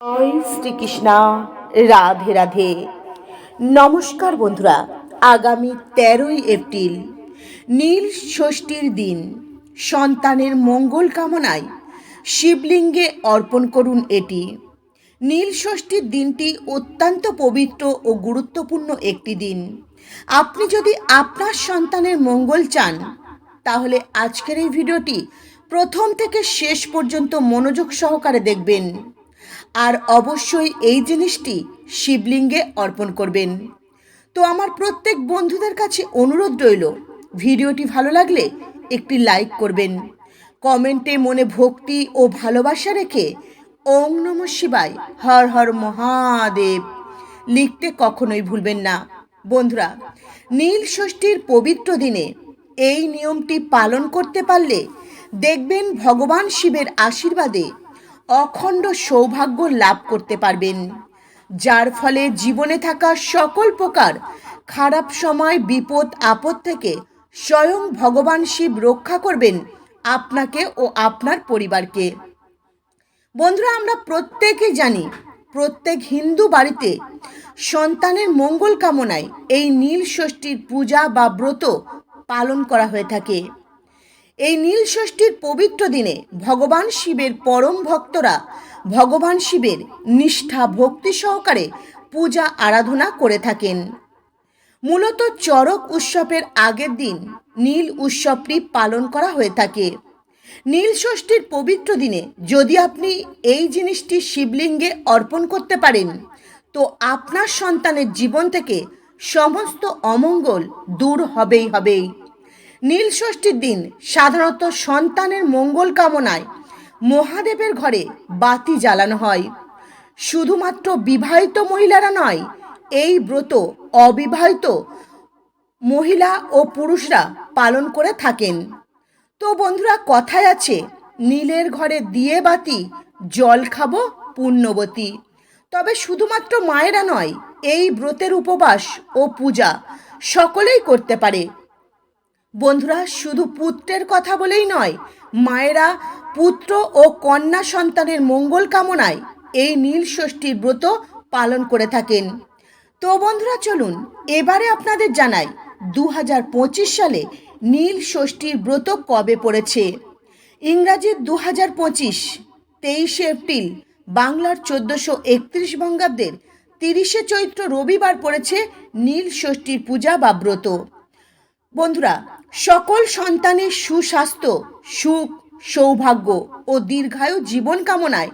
জয় শ্রীকৃষ্ণা। রাধে রাধে। নমস্কার বন্ধুরা, আগামী তেরোই এপ্রিল, নীল ষষ্ঠীর দিন। সন্তানের মঙ্গল কামনায় শিবলিঙ্গে অর্পণ করুন এটি। নীল ষষ্ঠীর দিনটি অত্যন্ত পবিত্র ও গুরুত্বপূর্ণ একটি দিন। আপনি যদি আপনার সন্তানের মঙ্গল চান, তাহলে আজকের এই ভিডিওটি প্রথম থেকে শেষ পর্যন্ত মনোযোগ সহকারে দেখবেন। আর অবশ্যই এই জিনিসটি শিবলিঙ্গে অর্পণ করবেন। তো আমার প্রত্যেক বন্ধুদের কাছে অনুরোধ রইল, ভিডিওটি ভালো লাগলে একটি লাইক করবেন। কমেন্টে মনে ভক্তি ও ভালোবাসা রেখে ওং নম শিবায়, হর হর মহাদেব লিখতে কখনোই ভুলবেন না। বন্ধুরা, নীল ষষ্ঠীর পবিত্র দিনে এই নিয়মটি পালন করতে পারলে দেখবেন ভগবান শিবের আশীর্বাদে অখণ্ড সৌভাগ্য লাভ করতে পারবেন। যার ফলে জীবনে থাকা সকল প্রকার খারাপ সময়, বিপদ, আপদ থেকে স্বয়ং ভগবান শিব রক্ষা করবেন আপনাকে ও আপনার পরিবারকে। বন্ধুরা, আমরা প্রত্যেকে জানি, প্রত্যেক হিন্দু বাড়িতে সন্তানের মঙ্গল কামনায় এই নীল ষষ্ঠীর পূজা বা ব্রত পালন করা হয়ে থাকে। এই নীলষষ্ঠীর পবিত্র দিনে ভগবান শিবের পরম ভক্তরা ভগবান শিবের নিষ্ঠা ভক্তি সহকারে পূজা আরাধনা করে থাকেন। মূলত চড়ক উৎসবের আগের দিন নীল উৎসবটি পালন করা হয়ে থাকে। নীল ষষ্ঠীর পবিত্র দিনে যদি আপনি এই জিনিসটি শিবলিঙ্গে অর্পণ করতে পারেন, তো আপনার সন্তানের জীবন থেকে সমস্ত অমঙ্গল দূর হবেই হবেই। নীল ষষ্ঠীর দিন সাধারণত সন্তানের মঙ্গল কামনায় মহাদেবের ঘরে বাতি জ্বালানো হয়। শুধুমাত্র বিবাহিত মহিলারা নয়, এই ব্রত অবিবাহিত মহিলা ও পুরুষরা পালন করে থাকেন। তো বন্ধুরা, কথায় আছে, নীলের ঘরে দিয়ে বাতি, জল খাব, পুণ্যবতী। তবে শুধুমাত্র মায়েরা নয়, এই ব্রতের উপবাস ও পূজা সকলেই করতে পারে। বন্ধুরা, শুধু পুত্রের কথা বলেই নয়, মায়েরা, পুত্র ও কন্যা সন্তানের মঙ্গল কামনায় এই নীল ষষ্ঠীর ব্রত পালন করে থাকেন। তো বন্ধুরা, চলুন এবারে আপনাদের জানাই দু হাজার পঁচিশ সালে নীল ষষ্ঠীর ব্রত কবে পড়েছে? ইংরাজির দু হাজার পঁচিশ, তেইশে এপ্রিল, বাংলার চোদ্দোশো একত্রিশ বঙ্গাব্দের তিরিশে চৈত্র রবিবার পড়েছে নীল ষষ্ঠীর পূজা বা ব্রত। বন্ধুরা, সকল সন্তানের সুস্বাস্থ্য, সুখ, সৌভাগ্য ও দীর্ঘায়ু জীবন কামনায়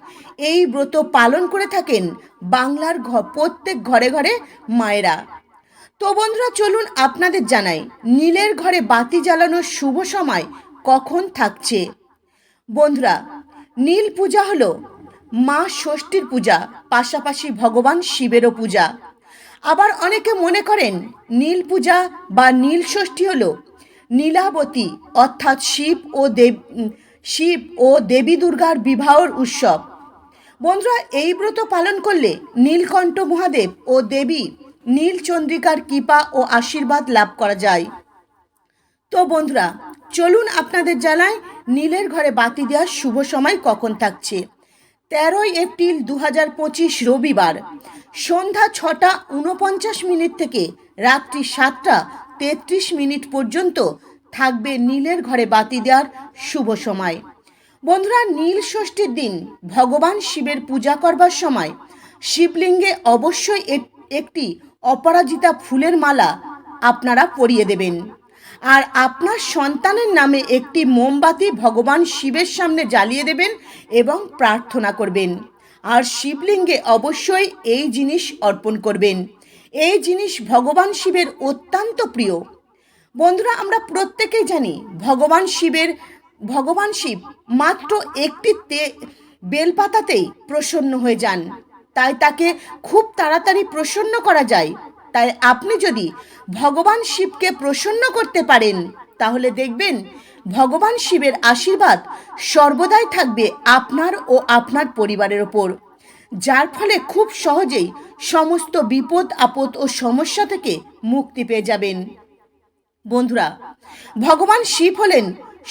এই ব্রত পালন করে থাকেন বাংলার প্রত্যেক ঘরে ঘরে মায়েরা। তো বন্ধুরা, চলুন আপনাদের জানাই, নীলের ঘরে বাতি জ্বালানোর শুভ সময় কখন থাকছে? বন্ধুরা, নীল পূজা হলো মা ষষ্ঠীর পূজা, পাশাপাশি ভগবান শিবেরও পূজা। আবার অনেকে মনে করেন নীল পূজা বা নীল ষষ্ঠী হলো নীলাবতী, অর্থাৎ শিব ও দেব শিব ও দেবী দুর্গার বিবাহর উৎসব। বন্ধুরা, এই ব্রত পালন করলে নীলকণ্ঠ মহাদেব ও দেবী নীলচন্দ্রিকার কৃপা ও আশীর্বাদ লাভ করা যায়। তো বন্ধুরা, চলুন আপনাদের জানায় নীলের ঘরে বাতি দেওয়ার শুভ সময় কখন থাকছে। তেরোই এপ্রিল দু হাজার পঁচিশ রবিবার সন্ধ্যা ছটা উনপঞ্চাশ মিনিট থেকে রাত্রি সাতটা তেত্রিশ মিনিট পর্যন্ত থাকবে নীলের ঘরে বাতি দেওয়ার শুভ সময়। বন্ধুরা, নীল ষষ্ঠীর দিন ভগবান শিবের পূজা করবার সময় শিবলিঙ্গে অবশ্যই একটি অপরাজিতা ফুলের মালা আপনারা পরিয়ে দেবেন। আর আপনার সন্তানের নামে একটি মোমবাতি ভগবান শিবের সামনে জ্বালিয়ে দেবেন এবং প্রার্থনা করবেন। আর শিবলিঙ্গে অবশ্যই এই জিনিস অর্পণ করবেন। এই জিনিস ভগবান শিবের অত্যন্ত প্রিয়। বন্ধুরা, আমরা প্রত্যেকেই জানি ভগবান শিবের, ভগবান শিব মাত্র একটি তে, বেলপাতাতেই প্রসন্ন হয়ে যান। তাই তাকে খুব তাড়াতাড়ি প্রসন্ন করা যায়। তাই আপনি যদি ভগবান শিবকে প্রসন্ন করতে পারেন, তাহলে দেখবেন ভগবান শিবের আশীর্বাদ সর্বদাই থাকবে আপনার ও আপনার পরিবারের ওপর। যার ফলে খুব সহজেই সমস্ত বিপদ, আপদ ও সমস্যা থেকে মুক্তি পেয়ে যাবেন। বন্ধুরা, ভগবান শিব হলেন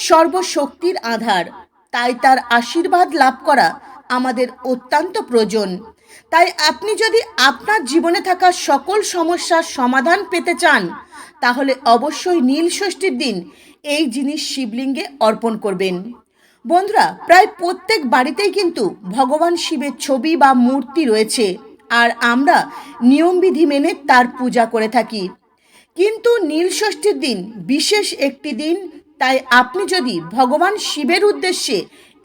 সর্বশক্তির আধার। তাই তার আশীর্বাদ লাভ করা আমাদের অত্যন্ত প্রয়োজন। তাই আপনি যদি আপনার জীবনে থাকা সকল সমস্যার সমাধান পেতে চান, তাহলে অবশ্যই নীল ষষ্ঠীর দিন এই জিনিস শিবলিঙ্গে অর্পণ করবেন। বন্ধুরা, প্রায় প্রত্যেক বাড়িতেই কিন্তু ভগবান শিবের ছবি বা মূর্তি রয়েছে, আর আমরা নিয়মবিধি মেনে তার পূজা করে থাকি। কিন্তু নীল ষষ্ঠীর দিন বিশেষ একটি দিন, তাই আপনি যদি ভগবান শিবের উদ্দেশ্যে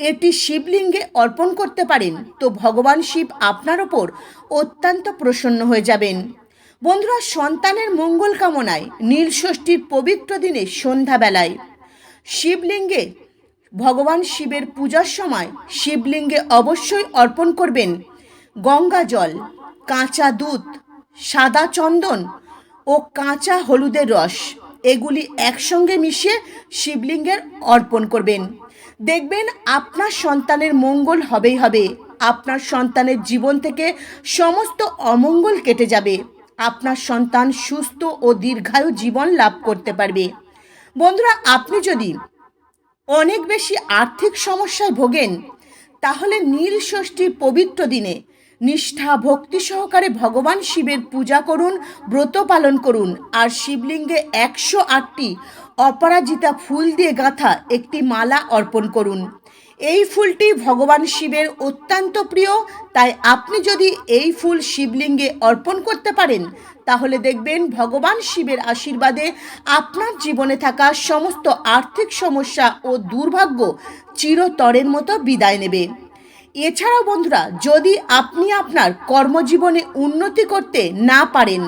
এটি শিবলিঙ্গে অর্পণ করতে পারেন, তো ভগবান শিব আপনার ওপর অত্যন্ত প্রসন্ন হয়ে যাবেন। বন্ধুরা, সন্তানের মঙ্গল কামনায় নীল ষষ্ঠীর পবিত্র দিনে সন্ধ্যাবেলায় শিবলিঙ্গে ভগবান শিবের পূজার সময় শিবলিঙ্গে অবশ্যই অর্পণ করবেন। গঙ্গা জল, কাঁচা দুধ, সাদা চন্দন ও কাঁচা হলুদের রস, এগুলি একসঙ্গে মিশিয়ে শিবলিঙ্গের অর্পণ করবেন। দেখবেন আপনার সন্তানের মঙ্গল হবেই হবে। আপনার সন্তানের জীবন থেকে সমস্ত অমঙ্গল কেটে যাবে। আপনার সন্তান সুস্থ ও দীর্ঘায়ু জীবন লাভ করতে পারবে। বন্ধুরা, আপনি যদি অনেক বেশি আর্থিক সমস্যায় ভোগেন, তাহলে নীল ষষ্ঠীর পবিত্র দিনে নিষ্ঠা, ভক্তি সহকারে ভগবান শিবের পূজা করুন, ব্রত পালন করুন। আর শিবলিঙ্গে একশো আটটি অপরাজিতা ফুল দিয়ে গাঁথা একটি মালা অর্পণ করুন। এই ফুলটি ভগবান শিবের অত্যন্ত প্রিয়, তাই আপনি যদি এই ফুল শিবলিঙ্গে অর্পণ করতে পারেন, তাহলে দেখবেন ভগবান শিবের আশীর্বাদে আপনার জীবনে থাকা সমস্ত আর্থিক সমস্যা ও দুর্ভাগ্য চিরতরের মতো বিদায় নেবে। এছাড়াও বন্ধুরা, যদি আপনি আপনার কর্মজীবনে উন্নতি করতে না পারেন,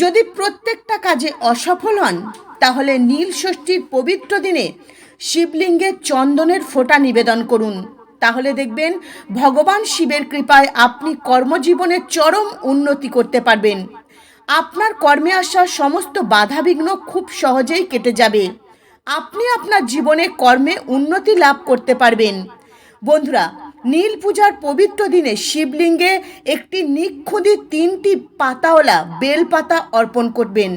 যদি প্রত্যেকটা কাজে অসফল হন তাহলে নীল ষষ্ঠীর পবিত্র দিনে শিবলিঙ্গে চন্দনের ফোঁটা নিবেদন করুন। তাহলে দেখবেন, ভগবান শিবের কৃপায় আপনি কর্মজীবনে চরম উন্নতি করতে পারবেন। আপনার কর্মে আসা সমস্ত বাধাবিঘ্ন খুব সহজেই কেটে যাবে। আপনি আপনার জীবনে কর্মে উন্নতি লাভ করতে পারবেন। বন্ধুরা, নীল পূজার পবিত্র দিনে শিবলিঙ্গে একটি নিক্ষুদি তিনটি পাতাওয়ালা বেলপাতা অর্পণ করবেন।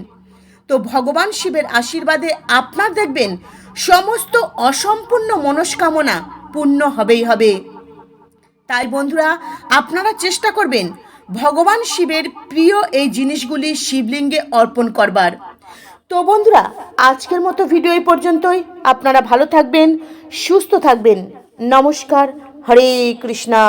তো ভগবান শিবের আশীর্বাদে আপনার দেখবেন সমস্ত অসম্পূর্ণ মনস্কামনা পূর্ণ হবেই হবে। তাই বন্ধুরা, আপনারা চেষ্টা করবেন ভগবান শিবের প্রিয় এই জিনিসগুলি শিবলিঙ্গে অর্পণ করবার। তো বন্ধুরা, আজকের মতো ভিডিও এই পর্যন্তই। আপনারা ভালো থাকবেন, সুস্থ থাকবেন। নমস্কার, হরে কৃষ্ণা।